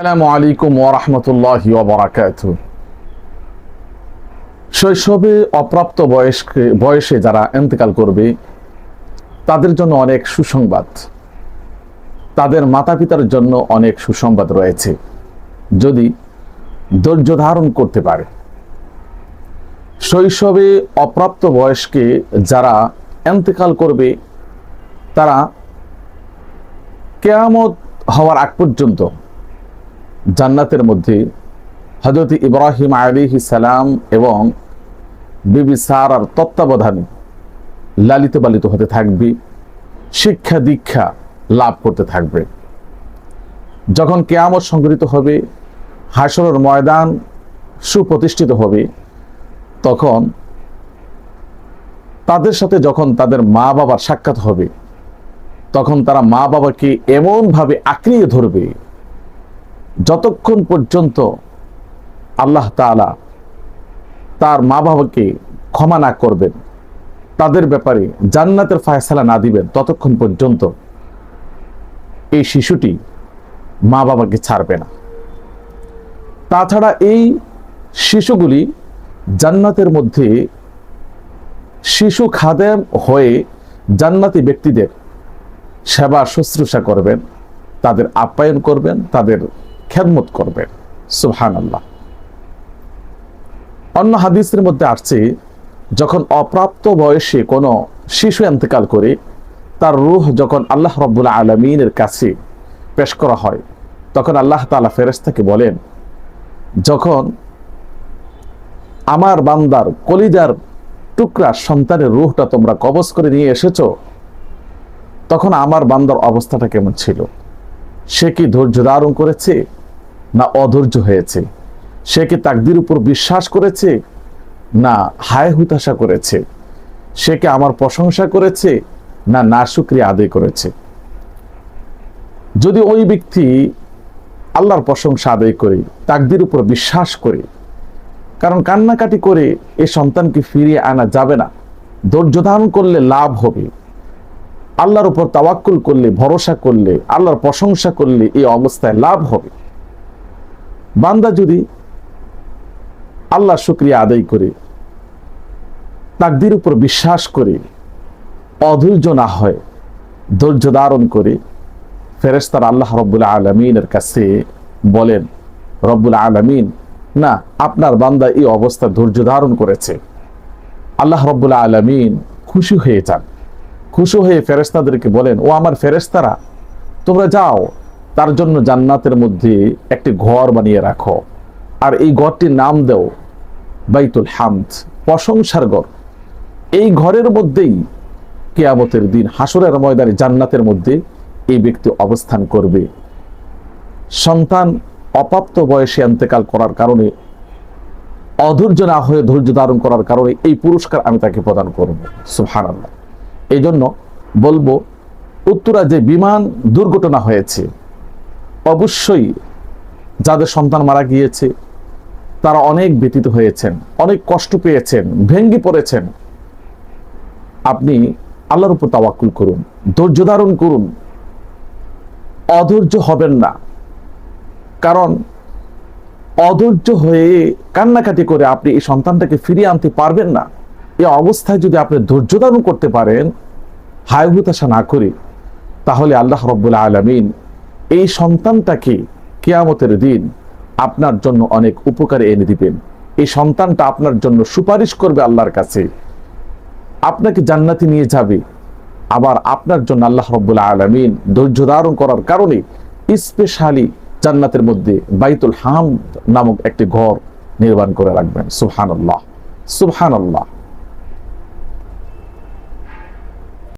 আসসালামু আলাইকুম ওরহমতুল্লাহ বারাকাত শৈশবে অপ্রাপ্ত বয়স্কে বয়সে যারা এন্তেকাল করবে, তাদের জন্য অনেক সুসংবাদ। তাদের মাতা পিতার জন্য অনেক সুসংবাদ রয়েছে। যদি ধৈর্য ধারণ করতে পারে। শৈশবে অপ্রাপ্ত বয়সকে যারা এন্তেকাল করবে, তারা কেয়ামত হওয়ার আগ পর্যন্ত জান্নাতের মধ্যে হজরত ইব্রাহিম আলী সালাম এবং বিবি সারার তত্ত্বাবধানে লালিত পালিত হতে থাকবে, শিক্ষা দীক্ষা লাভ করতে থাকবে। যখন কেয়ামত সংগঠিত হবে হাসরের ময়দান সুপ্রতিষ্ঠিত হবে, তখন তাদের সাথে যখন তাদের মা বাবার সাক্ষাৎ হবে, তখন তারা মা বাবাকে এমনভাবে আঁকড়িয়ে ধরবে যতক্ষণ পর্যন্ত আল্লাহ তাআলা তার মা বাবাকে ক্ষমা না করবেন, তাদের ব্যাপারে জান্নাতের ফায়সালা না দিবেন, ততক্ষণ পর্যন্ত এই শিশুটি মা বাবাকে ছাড়বে না। তাছাড়া এই শিশুগুলি জান্নাতের মধ্যে শিশু খাদেম হয়ে জান্নাতি ব্যক্তিদের সেবা শুশ্রূষা করবেন, তাদের আপ্যায়ন করবেন, তাদের খেদমত করবেন সুহান আল্লাহ অন্য হাদিসের মধ্যে আসছে, যখন অপ্রাপ্ত বয়সে কোনো শিশু এন্তেকাল করে, তার রুহ যখন আল্লাহ রব্বুল্লা আলমিনের কাছে পেশ করা হয়, তখন আল্লাহ তালা ফেরেস্তাকে বলেন, যখন আমার বান্দার কলিজার টুকরা সন্তানের রুহটা তোমরা কবজ করে নিয়ে এসেছ, তখন আমার বান্দার অবস্থাটা কেমন ছিল? সে কি ধৈর্য ধারণ করেছে? না অধৈর্য হয়েছে। সে কি তাকদির উপর বিশ্বাস করেছে? না, হায় হুতাশা করেছে। সে কি আমার প্রশংসা করেছে? না না, শুক্রিয়া আদায় করেছে। যদি ওই ব্যক্তি আল্লাহর প্রশংসা আদায় করে, তাকদির উপর বিশ্বাস করে, কারণ কান্নাকাটি করে এই সন্তানকে ফিরিয়ে আনা যাবে না। ধৈর্য ধারণ করলে লাভ হবে। আল্লাহর উপর তাওয়াক্কুল করলে, ভরসা করলে, আল্লাহর প্রশংসা করলে এই অবস্থায় লাভ হবে। বান্দা যদি আল্লাহ শুক্রিয়া আদায় করে, তাকদির উপর বিশ্বাস করে, অধৈর্য না হয়, ধৈর্য ধারণ করে ফেরেস্তার আল্লাহ রব্বুল্লা আলমিনের কাছে বলেন, রব্বুল আলমিন, না, আপনার বান্দা এই অবস্থা ধৈর্য ধারণ করেছে। আল্লাহ রব্বুল্লা আলমিন খুশি হয়ে যান। খুশি হয়ে ফেরেস্তাদেরকে বলেন, ও আমার ফেরেস্তারা তোমরা যাও তার জন্য জান্নাতের মধ্যে একটি ঘর বানিয়ে রাখো। আর এই ঘরটির নাম দেও বাইতুল হামদ, প্রশংসার ঘর। এই ঘরের মধ্যেই কেয়ামতের দিন হাসরের ময়দানে জান্নাতের মধ্যে এই ব্যক্তি অবস্থান করবে। সন্তান অপ্রাপ্ত বয়সে অন্তেকাল করার কারণে, অধৈর্য না হয়ে ধৈর্য ধারণ করার কারণে এই পুরস্কার আমি তাকে প্রদান করব। সুহান এই জন্য বলব, উত্তরা যে বিমান দুর্ঘটনা হয়েছে অবশ্যই যাদের সন্তান মারা গিয়েছে, তারা অনেক ব্যতীত হয়েছেন, অনেক কষ্ট পেয়েছেন ভেঙ্গি পড়েছেন। আপনি আল্লাহর উপর তাওয়াক্কুল করুন, ধৈর্য ধারণ করুন। অধৈর্য হবেন না। কারণ অধৈর্য হয়ে কান্নাকাটি করে আপনি এই সন্তানটাকে ফিরিয়ে আনতে পারবেন না। এই অবস্থায় যদি আপনি ধৈর্য ধারণ করতে পারেন, হায় না করে, তাহলে আল্লাহ রব্বুল্লা আলমিন এই সন্তানটাকে কেয়ামতের দিন আপনার জন্য অনেক উপকারে এনে দিবেন। এই সন্তানটা আপনার জন্য সুপারিশ করবে আল্লাহর কাছে। আপনাকে জান্নাতি নিয়ে যাবে। আবার আপনার জন্য আল্লাহ রব্বুল্লা আলমিন ধৈর্য ধারণ করার কারণে স্পেশালি জান্নাতের মধ্যে বাইতুল হাম নামক একটি ঘর নির্মাণ করে রাখবেন। সুবহান আল্লাহ আল্লাহ